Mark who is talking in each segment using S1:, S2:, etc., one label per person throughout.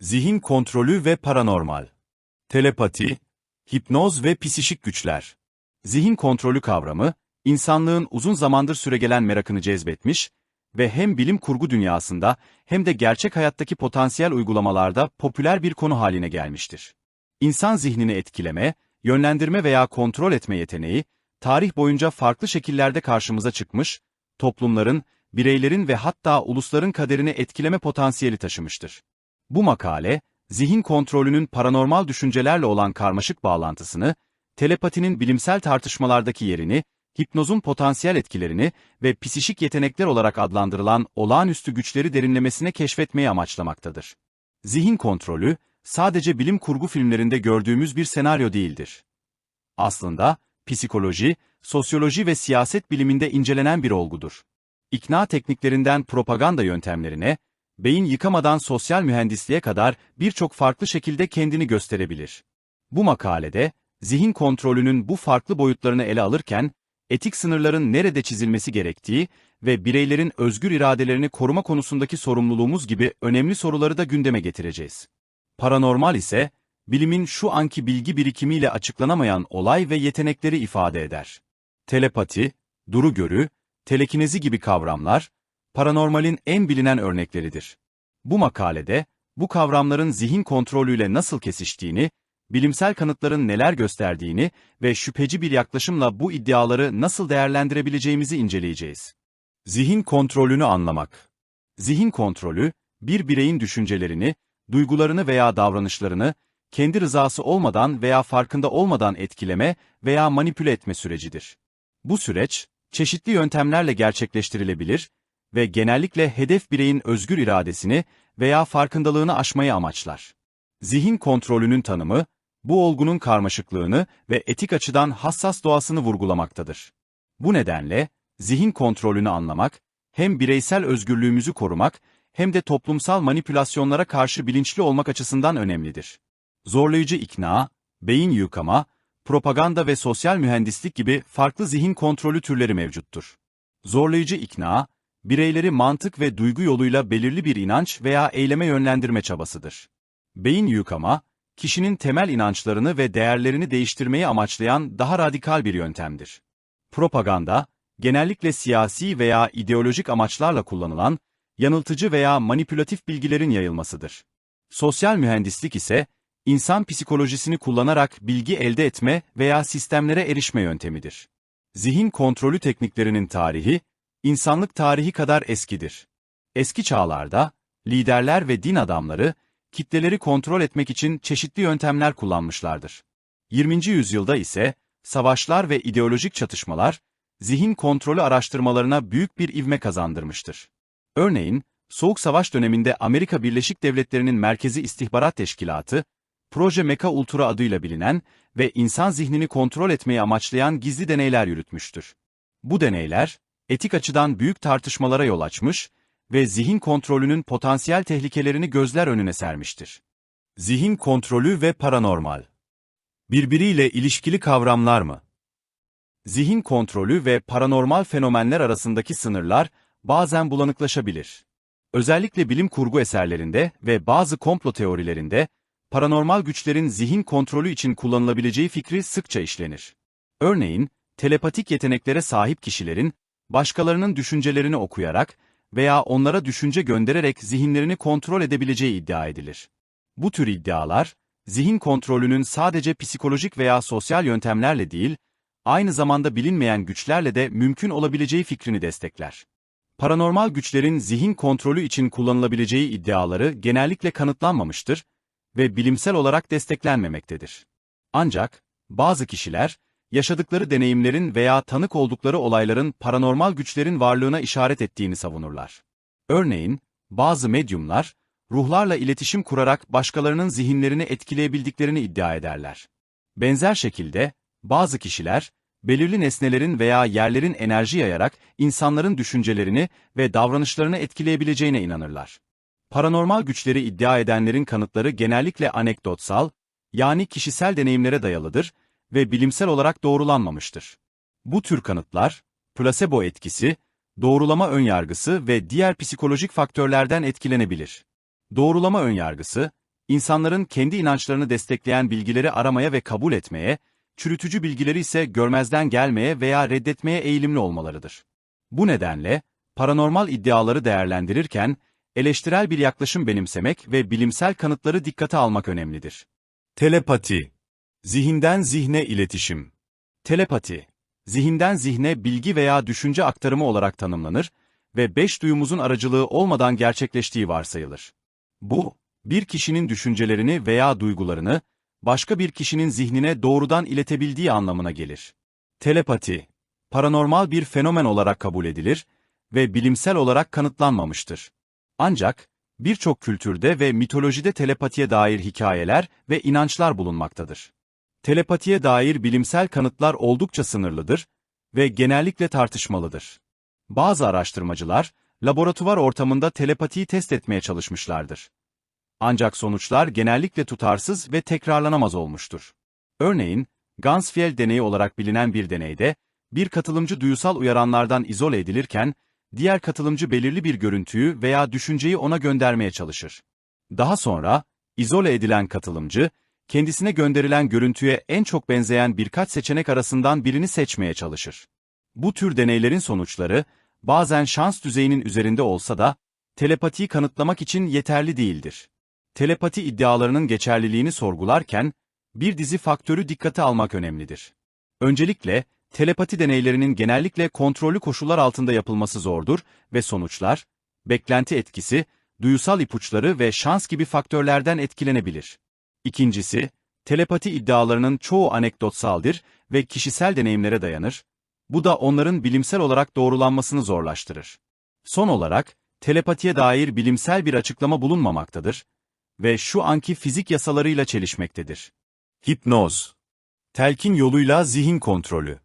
S1: Zihin kontrolü ve paranormal. Telepati, hipnoz ve psişik güçler. Zihin kontrolü kavramı, insanlığın uzun zamandır süregelen merakını cezbetmiş ve hem bilim kurgu dünyasında hem de gerçek hayattaki potansiyel uygulamalarda popüler bir konu haline gelmiştir. İnsan zihnini etkileme, yönlendirme veya kontrol etme yeteneği, tarih boyunca farklı şekillerde karşımıza çıkmış, toplumların, bireylerin ve hatta ulusların kaderini etkileme potansiyeli taşımıştır. Bu makale, zihin kontrolünün paranormal düşüncelerle olan karmaşık bağlantısını, telepatinin bilimsel tartışmalardaki yerini, hipnozun potansiyel etkilerini ve psişik yetenekler olarak adlandırılan olağanüstü güçleri derinlemesine keşfetmeyi amaçlamaktadır. Zihin kontrolü, sadece bilim kurgu filmlerinde gördüğümüz bir senaryo değildir. Aslında, psikoloji, sosyoloji ve siyaset biliminde incelenen bir olgudur. İkna tekniklerinden propaganda yöntemlerine, beyin yıkamadan sosyal mühendisliğe kadar birçok farklı şekilde kendini gösterebilir. Bu makalede, zihin kontrolünün bu farklı boyutlarını ele alırken, etik sınırların nerede çizilmesi gerektiği ve bireylerin özgür iradelerini koruma konusundaki sorumluluğumuz gibi önemli soruları da gündeme getireceğiz. Paranormal ise, bilimin şu anki bilgi birikimiyle açıklanamayan olay ve yetenekleri ifade eder. Telepati, duru görü, telekinezi gibi kavramlar, paranormalin en bilinen örnekleridir. Bu makalede, bu kavramların zihin kontrolüyle nasıl kesiştiğini, bilimsel kanıtların neler gösterdiğini ve şüpheci bir yaklaşımla bu iddiaları nasıl değerlendirebileceğimizi inceleyeceğiz. Zihin kontrolünü anlamak. Zihin kontrolü, bir bireyin düşüncelerini, duygularını veya davranışlarını, kendi rızası olmadan veya farkında olmadan etkileme veya manipüle etme sürecidir. Bu süreç, çeşitli yöntemlerle gerçekleştirilebilir ve genellikle hedef bireyin özgür iradesini veya farkındalığını aşmayı amaçlar. Zihin kontrolünün tanımı, bu olgunun karmaşıklığını ve etik açıdan hassas doğasını vurgulamaktadır. Bu nedenle, zihin kontrolünü anlamak, hem bireysel özgürlüğümüzü korumak, hem de toplumsal manipülasyonlara karşı bilinçli olmak açısından önemlidir. Zorlayıcı ikna, beyin yıkama, propaganda ve sosyal mühendislik gibi farklı zihin kontrolü türleri mevcuttur. Zorlayıcı ikna, bireyleri mantık ve duygu yoluyla belirli bir inanç veya eyleme yönlendirme çabasıdır. Beyin yıkama, kişinin temel inançlarını ve değerlerini değiştirmeyi amaçlayan daha radikal bir yöntemdir. Propaganda, genellikle siyasi veya ideolojik amaçlarla kullanılan, yanıltıcı veya manipülatif bilgilerin yayılmasıdır. Sosyal mühendislik ise, insan psikolojisini kullanarak bilgi elde etme veya sistemlere erişme yöntemidir. Zihin kontrolü tekniklerinin tarihi, insanlık tarihi kadar eskidir. Eski çağlarda, liderler ve din adamları, kitleleri kontrol etmek için çeşitli yöntemler kullanmışlardır. 20. yüzyılda ise, savaşlar ve ideolojik çatışmalar, zihin kontrolü araştırmalarına büyük bir ivme kazandırmıştır. Örneğin, Soğuk Savaş döneminde Amerika Birleşik Devletleri'nin Merkezi İstihbarat Teşkilatı, Proje Mecha Ultra adıyla bilinen ve insan zihnini kontrol etmeyi amaçlayan gizli deneyler yürütmüştür. Bu deneyler, etik açıdan büyük tartışmalara yol açmış ve zihin kontrolünün potansiyel tehlikelerini gözler önüne sermiştir. Zihin kontrolü ve paranormal Birbiriyle ilişkili kavramlar mı? Zihin kontrolü ve paranormal fenomenler arasındaki sınırlar bazen bulanıklaşabilir. Özellikle bilim kurgu eserlerinde ve bazı komplo teorilerinde, paranormal güçlerin zihin kontrolü için kullanılabileceği fikri sıkça işlenir. Örneğin, telepatik yeteneklere sahip kişilerin, başkalarının düşüncelerini okuyarak veya onlara düşünce göndererek zihinlerini kontrol edebileceği iddia edilir. Bu tür iddialar, zihin kontrolünün sadece psikolojik veya sosyal yöntemlerle değil, aynı zamanda bilinmeyen güçlerle de mümkün olabileceği fikrini destekler. Paranormal güçlerin zihin kontrolü için kullanılabileceği iddiaları genellikle kanıtlanmamıştır ve bilimsel olarak desteklenmemektedir. Ancak, bazı kişiler, yaşadıkları deneyimlerin veya tanık oldukları olayların paranormal güçlerin varlığına işaret ettiğini savunurlar. Örneğin, bazı medyumlar, ruhlarla iletişim kurarak başkalarının zihinlerini etkileyebildiklerini iddia ederler. Benzer şekilde, bazı kişiler, belirli nesnelerin veya yerlerin enerji yayarak insanların düşüncelerini ve davranışlarını etkileyebileceğine inanırlar. Paranormal güçleri iddia edenlerin kanıtları genellikle anekdotsal, yani kişisel deneyimlere dayalıdır ve bilimsel olarak doğrulanmamıştır. Bu tür kanıtlar, plasebo etkisi, doğrulama önyargısı ve diğer psikolojik faktörlerden etkilenebilir. Doğrulama önyargısı, insanların kendi inançlarını destekleyen bilgileri aramaya ve kabul etmeye, çürütücü bilgileri ise görmezden gelmeye veya reddetmeye eğilimli olmalarıdır. Bu nedenle, paranormal iddiaları değerlendirirken, eleştirel bir yaklaşım benimsemek ve bilimsel kanıtları dikkate almak önemlidir. Telepati Zihinden zihne iletişim Telepati, zihinden zihne bilgi veya düşünce aktarımı olarak tanımlanır ve beş duyumuzun aracılığı olmadan gerçekleştiği varsayılır. Bu, bir kişinin düşüncelerini veya duygularını, başka bir kişinin zihnine doğrudan iletebildiği anlamına gelir. Telepati, paranormal bir fenomen olarak kabul edilir ve bilimsel olarak kanıtlanmamıştır. Ancak, birçok kültürde ve mitolojide telepatiye dair hikayeler ve inançlar bulunmaktadır. Telepatiye dair bilimsel kanıtlar oldukça sınırlıdır ve genellikle tartışmalıdır. Bazı araştırmacılar, laboratuvar ortamında telepatiyi test etmeye çalışmışlardır. Ancak sonuçlar genellikle tutarsız ve tekrarlanamaz olmuştur. Örneğin, Gansfield deneyi olarak bilinen bir deneyde, bir katılımcı duyusal uyaranlardan izole edilirken, diğer katılımcı belirli bir görüntüyü veya düşünceyi ona göndermeye çalışır. Daha sonra, izole edilen katılımcı, kendisine gönderilen görüntüye en çok benzeyen birkaç seçenek arasından birini seçmeye çalışır. Bu tür deneylerin sonuçları, bazen şans düzeyinin üzerinde olsa da, telepatiyi kanıtlamak için yeterli değildir. Telepati iddialarının geçerliliğini sorgularken, bir dizi faktörü dikkate almak önemlidir. Öncelikle, telepati deneylerinin genellikle kontrollü koşullar altında yapılması zordur ve sonuçlar, beklenti etkisi, duyusal ipuçları ve şans gibi faktörlerden etkilenebilir. İkincisi, telepati iddialarının çoğu anekdotsaldır ve kişisel deneyimlere dayanır, bu da onların bilimsel olarak doğrulanmasını zorlaştırır. Son olarak, telepatiye dair bilimsel bir açıklama bulunmamaktadır ve şu anki fizik yasalarıyla çelişmektedir. Hipnoz Telkin yoluyla zihin kontrolü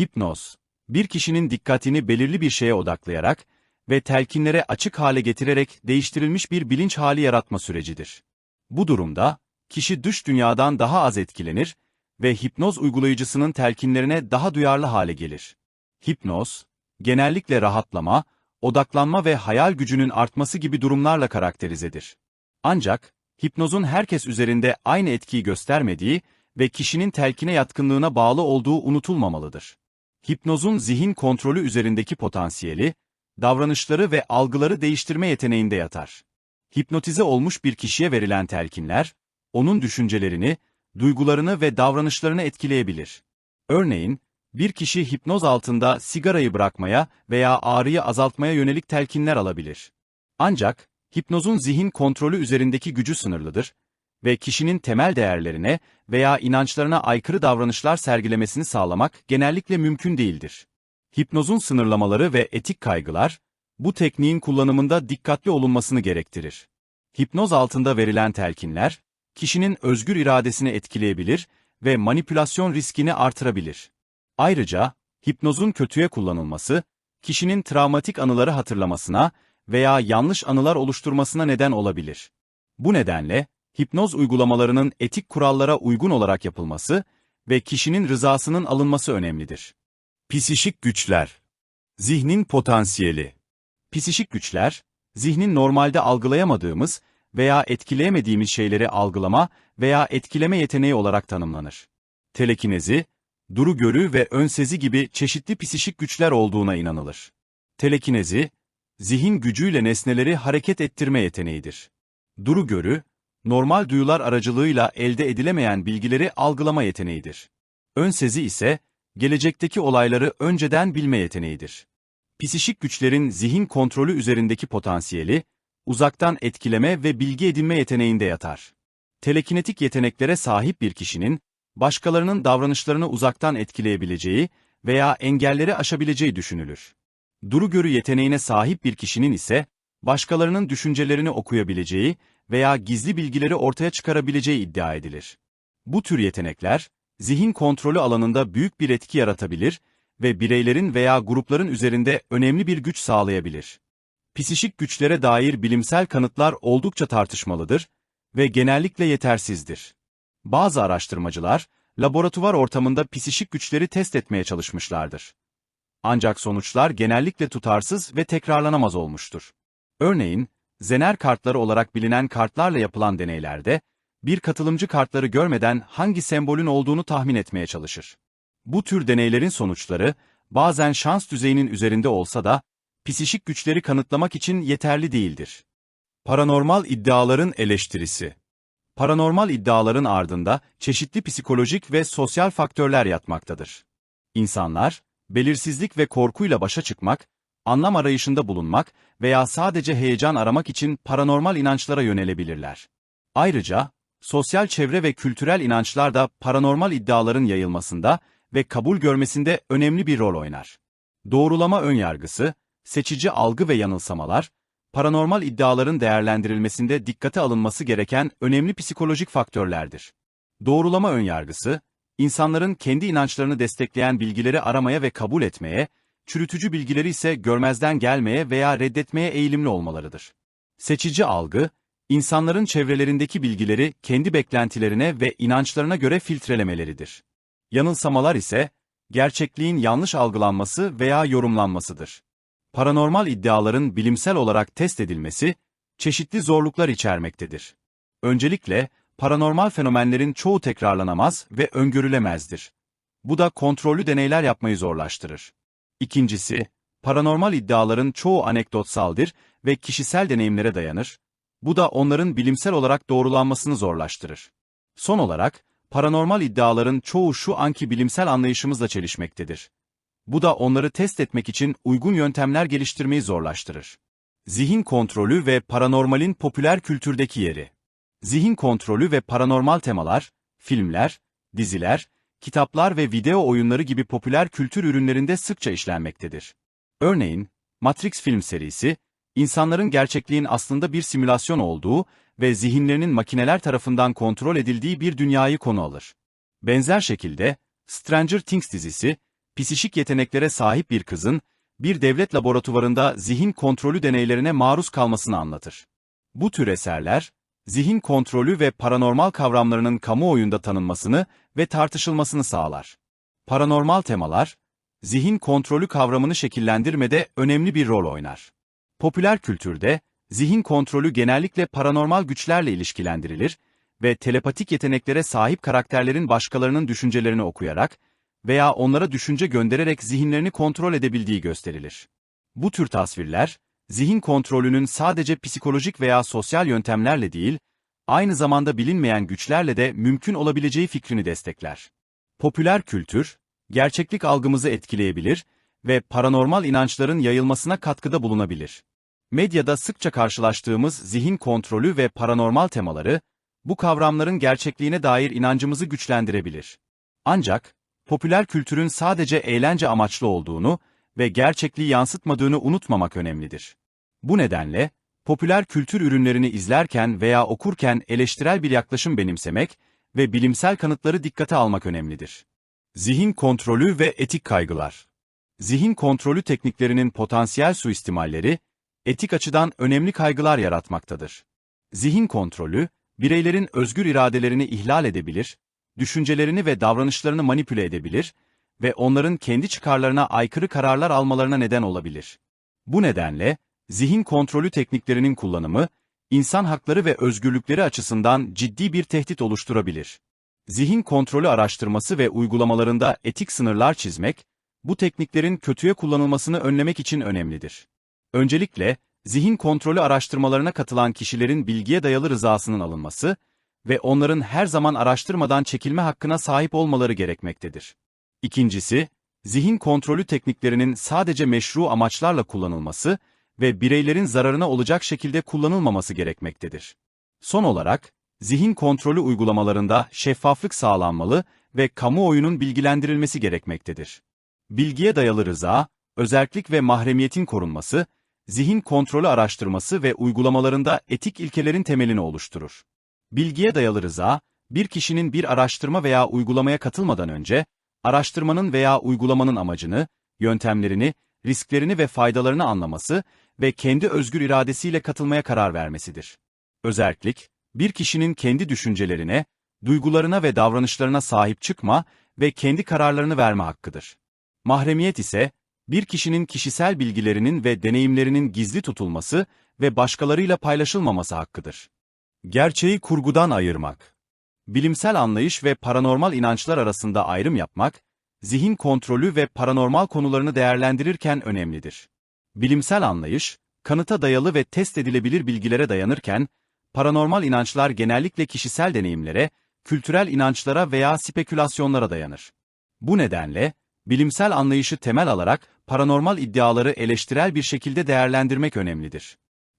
S1: Hipnoz, bir kişinin dikkatini belirli bir şeye odaklayarak ve telkinlere açık hale getirerek değiştirilmiş bir bilinç hali yaratma sürecidir. Bu durumda, kişi dış dünyadan daha az etkilenir ve hipnoz uygulayıcısının telkinlerine daha duyarlı hale gelir. Hipnoz, genellikle rahatlama, odaklanma ve hayal gücünün artması gibi durumlarla karakterizedir. Ancak, hipnozun herkes üzerinde aynı etkiyi göstermediği ve kişinin telkine yatkınlığına bağlı olduğu unutulmamalıdır. Hipnozun zihin kontrolü üzerindeki potansiyeli, davranışları ve algıları değiştirme yeteneğinde yatar. Hipnotize olmuş bir kişiye verilen telkinler, onun düşüncelerini, duygularını ve davranışlarını etkileyebilir. Örneğin, bir kişi hipnoz altında sigarayı bırakmaya veya ağrıyı azaltmaya yönelik telkinler alabilir. Ancak, hipnozun zihin kontrolü üzerindeki gücü sınırlıdır ve kişinin temel değerlerine veya inançlarına aykırı davranışlar sergilemesini sağlamak genellikle mümkün değildir. Hipnozun sınırlamaları ve etik kaygılar, bu tekniğin kullanımında dikkatli olunmasını gerektirir. Hipnoz altında verilen telkinler, kişinin özgür iradesini etkileyebilir ve manipülasyon riskini artırabilir. Ayrıca, hipnozun kötüye kullanılması, kişinin travmatik anıları hatırlamasına veya yanlış anılar oluşturmasına neden olabilir. Bu nedenle, hipnoz uygulamalarının etik kurallara uygun olarak yapılması ve kişinin rızasının alınması önemlidir. Psişik güçler Zihnin potansiyeli Psişik güçler, zihnin normalde algılayamadığımız veya etkileyemediğimiz şeyleri algılama veya etkileme yeteneği olarak tanımlanır. Telekinezi, duru görü ve önsezi gibi çeşitli psişik güçler olduğuna inanılır. Telekinezi, zihin gücüyle nesneleri hareket ettirme yeteneğidir. Duru görü, normal duyular aracılığıyla elde edilemeyen bilgileri algılama yeteneğidir. Önsezi ise, gelecekteki olayları önceden bilme yeteneğidir. Psişik güçlerin zihin kontrolü üzerindeki potansiyeli, uzaktan etkileme ve bilgi edinme yeteneğinde yatar. Telekinetik yeteneklere sahip bir kişinin, başkalarının davranışlarını uzaktan etkileyebileceği veya engelleri aşabileceği düşünülür. Duru görü yeteneğine sahip bir kişinin ise, başkalarının düşüncelerini okuyabileceği veya gizli bilgileri ortaya çıkarabileceği iddia edilir. Bu tür yetenekler, zihin kontrolü alanında büyük bir etki yaratabilir ve bireylerin veya grupların üzerinde önemli bir güç sağlayabilir. Psişik güçlere dair bilimsel kanıtlar oldukça tartışmalıdır ve genellikle yetersizdir. Bazı araştırmacılar, laboratuvar ortamında psişik güçleri test etmeye çalışmışlardır. Ancak sonuçlar genellikle tutarsız ve tekrarlanamaz olmuştur. Örneğin, Zener kartları olarak bilinen kartlarla yapılan deneylerde, bir katılımcı kartları görmeden hangi sembolün olduğunu tahmin etmeye çalışır. Bu tür deneylerin sonuçları, bazen şans düzeyinin üzerinde olsa da, psişik güçleri kanıtlamak için yeterli değildir. Paranormal iddiaların eleştirisi Paranormal iddiaların ardında çeşitli psikolojik ve sosyal faktörler yatmaktadır. İnsanlar, belirsizlik ve korkuyla başa çıkmak, anlam arayışında bulunmak veya sadece heyecan aramak için paranormal inançlara yönelebilirler. Ayrıca, sosyal çevre ve kültürel inançlar da paranormal iddiaların yayılmasında ve kabul görmesinde önemli bir rol oynar. Doğrulama önyargısı, seçici algı ve yanılsamalar, paranormal iddiaların değerlendirilmesinde dikkate alınması gereken önemli psikolojik faktörlerdir. Doğrulama önyargısı, insanların kendi inançlarını destekleyen bilgileri aramaya ve kabul etmeye, çürütücü bilgileri ise görmezden gelmeye veya reddetmeye eğilimli olmalarıdır. Seçici algı, insanların çevrelerindeki bilgileri kendi beklentilerine ve inançlarına göre filtrelemeleridir. Yanılsamalar ise, gerçekliğin yanlış algılanması veya yorumlanmasıdır. Paranormal iddiaların bilimsel olarak test edilmesi, çeşitli zorluklar içermektedir. Öncelikle, paranormal fenomenlerin çoğu tekrarlanamaz ve öngörülemezdir. Bu da kontrollü deneyler yapmayı zorlaştırır. İkincisi, paranormal iddiaların çoğu anekdotsaldır ve kişisel deneyimlere dayanır. Bu da onların bilimsel olarak doğrulanmasını zorlaştırır. Son olarak, paranormal iddiaların çoğu şu anki bilimsel anlayışımızla çelişmektedir. Bu da onları test etmek için uygun yöntemler geliştirmeyi zorlaştırır. Zihin kontrolü ve paranormalin popüler kültürdeki yeri. Zihin kontrolü ve paranormal temalar, filmler, diziler, kitaplar ve video oyunları gibi popüler kültür ürünlerinde sıkça işlenmektedir. Örneğin, Matrix film serisi, insanların gerçekliğin aslında bir simülasyon olduğu ve zihinlerinin makineler tarafından kontrol edildiği bir dünyayı konu alır. Benzer şekilde, Stranger Things dizisi, psişik yeteneklere sahip bir kızın, bir devlet laboratuvarında zihin kontrolü deneylerine maruz kalmasını anlatır. Bu tür eserler, zihin kontrolü ve paranormal kavramlarının kamuoyunda tanınmasını ve tartışılmasını sağlar. Paranormal temalar, zihin kontrolü kavramını şekillendirmede önemli bir rol oynar. Popüler kültürde, zihin kontrolü genellikle paranormal güçlerle ilişkilendirilir ve telepatik yeteneklere sahip karakterlerin başkalarının düşüncelerini okuyarak veya onlara düşünce göndererek zihinlerini kontrol edebildiği gösterilir. Bu tür tasvirler, zihin kontrolünün sadece psikolojik veya sosyal yöntemlerle değil, aynı zamanda bilinmeyen güçlerle de mümkün olabileceği fikrini destekler. Popüler kültür, gerçeklik algımızı etkileyebilir ve paranormal inançların yayılmasına katkıda bulunabilir. Medyada sıkça karşılaştığımız zihin kontrolü ve paranormal temaları, bu kavramların gerçekliğine dair inancımızı güçlendirebilir. Ancak, popüler kültürün sadece eğlence amaçlı olduğunu ve gerçekliği yansıtmadığını unutmamak önemlidir. Bu nedenle, popüler kültür ürünlerini izlerken veya okurken eleştirel bir yaklaşım benimsemek ve bilimsel kanıtları dikkate almak önemlidir. Zihin kontrolü ve etik kaygılar Zihin kontrolü tekniklerinin potansiyel suistimalleri, etik açıdan önemli kaygılar yaratmaktadır. Zihin kontrolü, bireylerin özgür iradelerini ihlal edebilir, düşüncelerini ve davranışlarını manipüle edebilir ve onların kendi çıkarlarına aykırı kararlar almalarına neden olabilir. Bu nedenle, zihin kontrolü tekniklerinin kullanımı, insan hakları ve özgürlükleri açısından ciddi bir tehdit oluşturabilir. Zihin kontrolü araştırması ve uygulamalarında etik sınırlar çizmek, bu tekniklerin kötüye kullanılmasını önlemek için önemlidir. Öncelikle, zihin kontrolü araştırmalarına katılan kişilerin bilgiye dayalı rızasının alınması ve onların her zaman araştırmadan çekilme hakkına sahip olmaları gerekmektedir. İkincisi, zihin kontrolü tekniklerinin sadece meşru amaçlarla kullanılması ve bireylerin zararına olacak şekilde kullanılmaması gerekmektedir. Son olarak, zihin kontrolü uygulamalarında şeffaflık sağlanmalı ve kamuoyunun bilgilendirilmesi gerekmektedir. Bilgiye dayalı rıza, özellik ve mahremiyetin korunması, zihin kontrolü araştırması ve uygulamalarında etik ilkelerin temelini oluşturur. Bilgiye dayalı rıza, bir kişinin bir araştırma veya uygulamaya katılmadan önce, araştırmanın veya uygulamanın amacını, yöntemlerini, risklerini ve faydalarını anlaması ve kendi özgür iradesiyle katılmaya karar vermesidir. Özerklik, bir kişinin kendi düşüncelerine, duygularına ve davranışlarına sahip çıkma ve kendi kararlarını verme hakkıdır. Mahremiyet ise, Bir kişinin kişisel bilgilerinin ve deneyimlerinin gizli tutulması ve başkalarıyla paylaşılmaması hakkıdır. Gerçeği kurgudan ayırmak. Bilimsel anlayış ve paranormal inançlar arasında ayrım yapmak, zihin kontrolü ve paranormal konularını değerlendirirken önemlidir. Bilimsel anlayış, kanıta dayalı ve test edilebilir bilgilere dayanırken, paranormal inançlar genellikle kişisel deneyimlere, kültürel inançlara veya spekülasyonlara dayanır. Bu nedenle, bilimsel anlayışı temel alarak paranormal iddiaları eleştirel bir şekilde değerlendirmek önemlidir.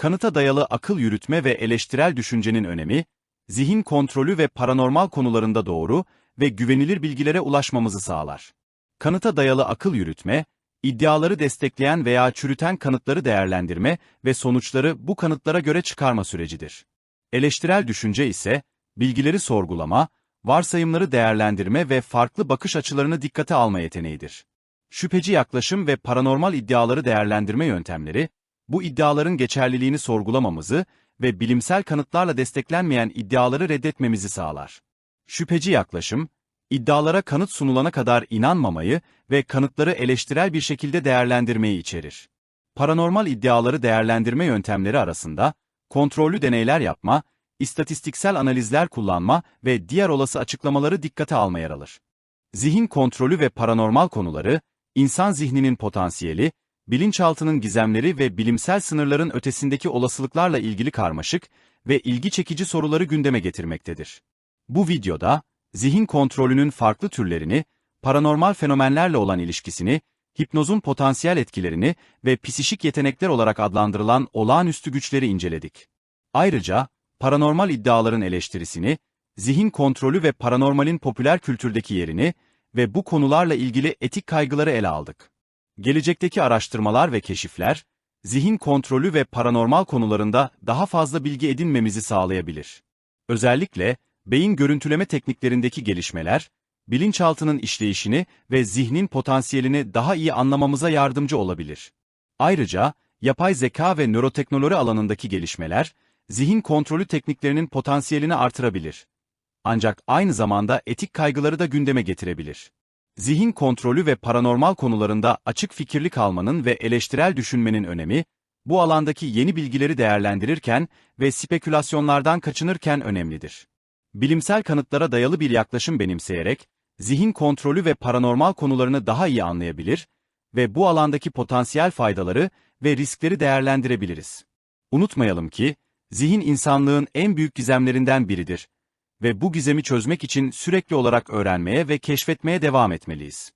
S1: Kanıta dayalı akıl yürütme ve eleştirel düşüncenin önemi, zihin kontrolü ve paranormal konularında doğru ve güvenilir bilgilere ulaşmamızı sağlar. Kanıta dayalı akıl yürütme, iddiaları destekleyen veya çürüten kanıtları değerlendirme ve sonuçları bu kanıtlara göre çıkarma sürecidir. Eleştirel düşünce ise, bilgileri sorgulama, varsayımları değerlendirme ve farklı bakış açılarını dikkate alma yeteneğidir. Şüpheci yaklaşım ve paranormal iddiaları değerlendirme yöntemleri, bu iddiaların geçerliliğini sorgulamamızı ve bilimsel kanıtlarla desteklenmeyen iddiaları reddetmemizi sağlar. Şüpheci yaklaşım, iddialara kanıt sunulana kadar inanmamayı ve kanıtları eleştirel bir şekilde değerlendirmeyi içerir. Paranormal iddiaları değerlendirme yöntemleri arasında, kontrollü deneyler yapma, istatistiksel analizler kullanma ve diğer olası açıklamaları dikkate alma yer alır. Zihin kontrolü ve paranormal konuları, insan zihninin potansiyeli, bilinçaltının gizemleri ve bilimsel sınırların ötesindeki olasılıklarla ilgili karmaşık ve ilgi çekici soruları gündeme getirmektedir. Bu videoda, zihin kontrolünün farklı türlerini, paranormal fenomenlerle olan ilişkisini, hipnozun potansiyel etkilerini ve psişik yetenekler olarak adlandırılan olağanüstü güçleri inceledik. Ayrıca, paranormal iddiaların eleştirisini, zihin kontrolü ve paranormalin popüler kültürdeki yerini ve bu konularla ilgili etik kaygıları ele aldık. Gelecekteki araştırmalar ve keşifler, zihin kontrolü ve paranormal konularında daha fazla bilgi edinmemizi sağlayabilir. Özellikle, beyin görüntüleme tekniklerindeki gelişmeler, bilinçaltının işleyişini ve zihnin potansiyelini daha iyi anlamamıza yardımcı olabilir. Ayrıca, yapay zeka ve nöroteknoloji alanındaki gelişmeler, zihin kontrolü tekniklerinin potansiyelini artırabilir. Ancak aynı zamanda etik kaygıları da gündeme getirebilir. Zihin kontrolü ve paranormal konularında açık fikirli kalmanın ve eleştirel düşünmenin önemi, bu alandaki yeni bilgileri değerlendirirken ve spekülasyonlardan kaçınırken önemlidir. Bilimsel kanıtlara dayalı bir yaklaşım benimseyerek, zihin kontrolü ve paranormal konularını daha iyi anlayabilir ve bu alandaki potansiyel faydaları ve riskleri değerlendirebiliriz. Unutmayalım ki, zihin insanlığın en büyük gizemlerinden biridir ve bu gizemi çözmek için sürekli olarak öğrenmeye ve keşfetmeye devam etmeliyiz.